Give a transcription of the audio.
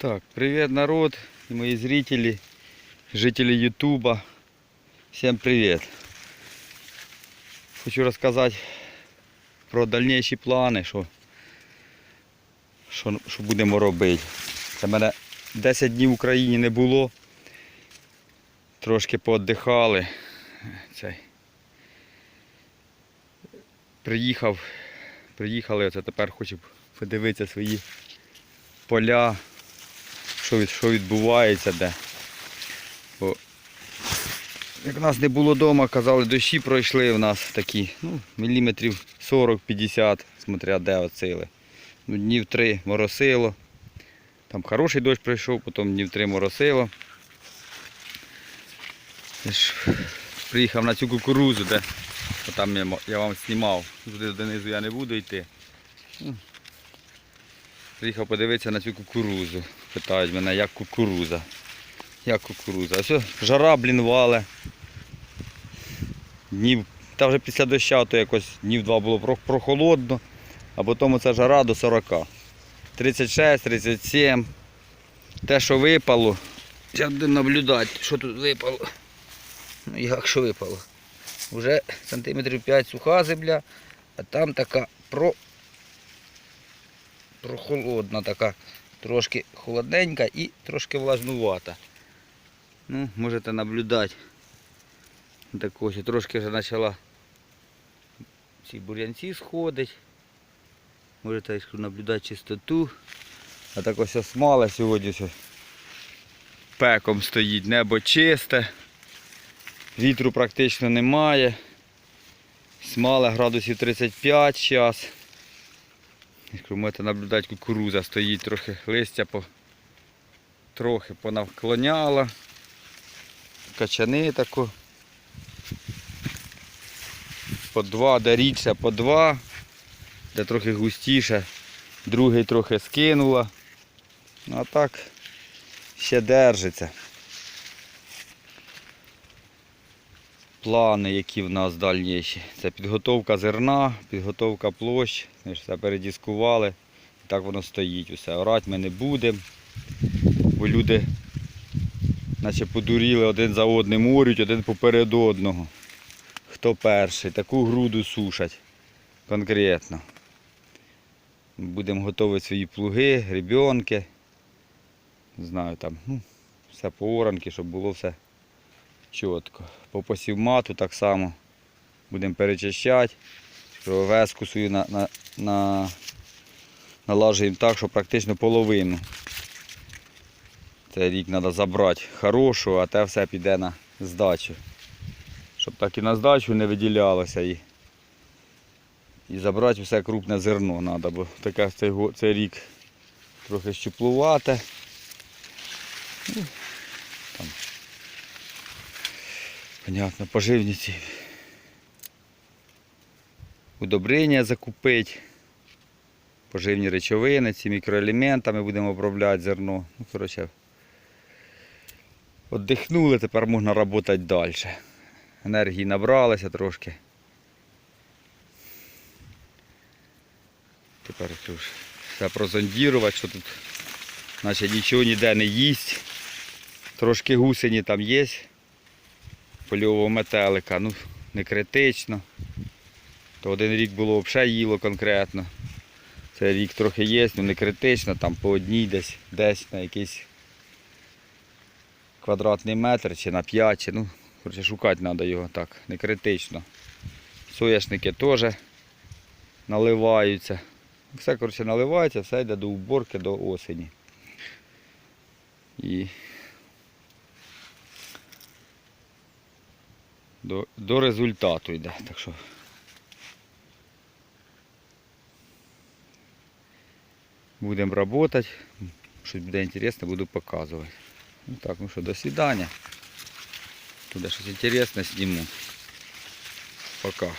Так, привет, народ и мои зрители, жители Ютуба. Всем привет. Хочу розказати про дальніші плани, що, що, що будемо робити. Це мене 10 днів в Україні не було. Трошки пооддихали. Цей. Приїхав, приїхали, оце тепер хочу подивитися свої поля, що, що відбувається де. Бо, як нас не було вдома, казали, дощі пройшли в нас такі, ну, міліметрів 40-50, смотря де оцили. Ну, днів три моросило. Там хороший дощ прийшов, потім днів три моросило. Я ж приїхав на цю кукурузу, де там я, я вам знімав. Туди донизу я не буду йти. Приїхав подивитися на цю кукурузу. Питають мене, як кукуруза. Як кукуруза. Все, жара, блін, вале. Днів, та вже після доща, то якось днів два було прохолодно, а потім оця жара до 40. 36, 37. Те, що випало. Зараз будемо наблюдати, що тут випало. Ну як що випало? Уже сантиметрів 5 суха земля, а там така про... прохолодна така, трошки холодненька і трошки влажнувата. Ну, можете наблюдати. Так ось трошки вже почала ці бур'янці сходить. Можете наблюдати чистоту. А так ось смала сьогодні пеком стоїть, небо чисте. Вітру практично немає. Смала градусів 35 зараз. Якщо можете наблюдати, кукуруза стоїть трохи листя по, трохи понавклоняла. Качани тако. По два, де рідше по два, де трохи густіше, другий трохи скинула. Ну а так ще держиться. Плани, які в нас дальніші. Це підготовка зерна, підготовка площ. Ми ж все передіскували. І так воно стоїть. Усе. Орати ми не будемо. Бо люди наче подуріли один за одним орють, один поперед одного. Хто перший, таку груду сушать конкретно. Будемо готувати свої плуги, гребінки. Не знаю там, ну, все по щоб було все чітко. По посівмату так само будемо перечищати. Веску свою на, на, на, налажуємо так, що практично половину. Цей рік треба забрати хорошу, а те все піде на здачу. Щоб так і на здачу не виділялося і, і забрати все крупне зерно треба, бо таке цей, цей рік трохи щуплувате. Ну, там Понятно, поживниці. Удобрення закупити. Поживні речовини, ці мікроелементами будемо обробляти зерно. Ну, коротше, Отдихнули, тепер можна працювати далі. Енергії набралося трошки. Тепер ж все прозондірувати, що тут наче нічого ніде не їсть. Трошки гусені там є польового метелика, ну не критично. То один рік було взагалі їло конкретно. Цей рік трохи є, ну не критично, там по одній десь, десь на якийсь квадратний метр чи на 5, чи, ну, коротше, шукати треба його так, не критично. Соняшники теж наливаються. Все коротше, наливається, все йде до уборки до осені. І до, до результату йде. Так що будемо працювати. Щось буде інтересне, буду показувати. Ну так, ну що, до свидання. Туди щось інтересне зніму. Пока.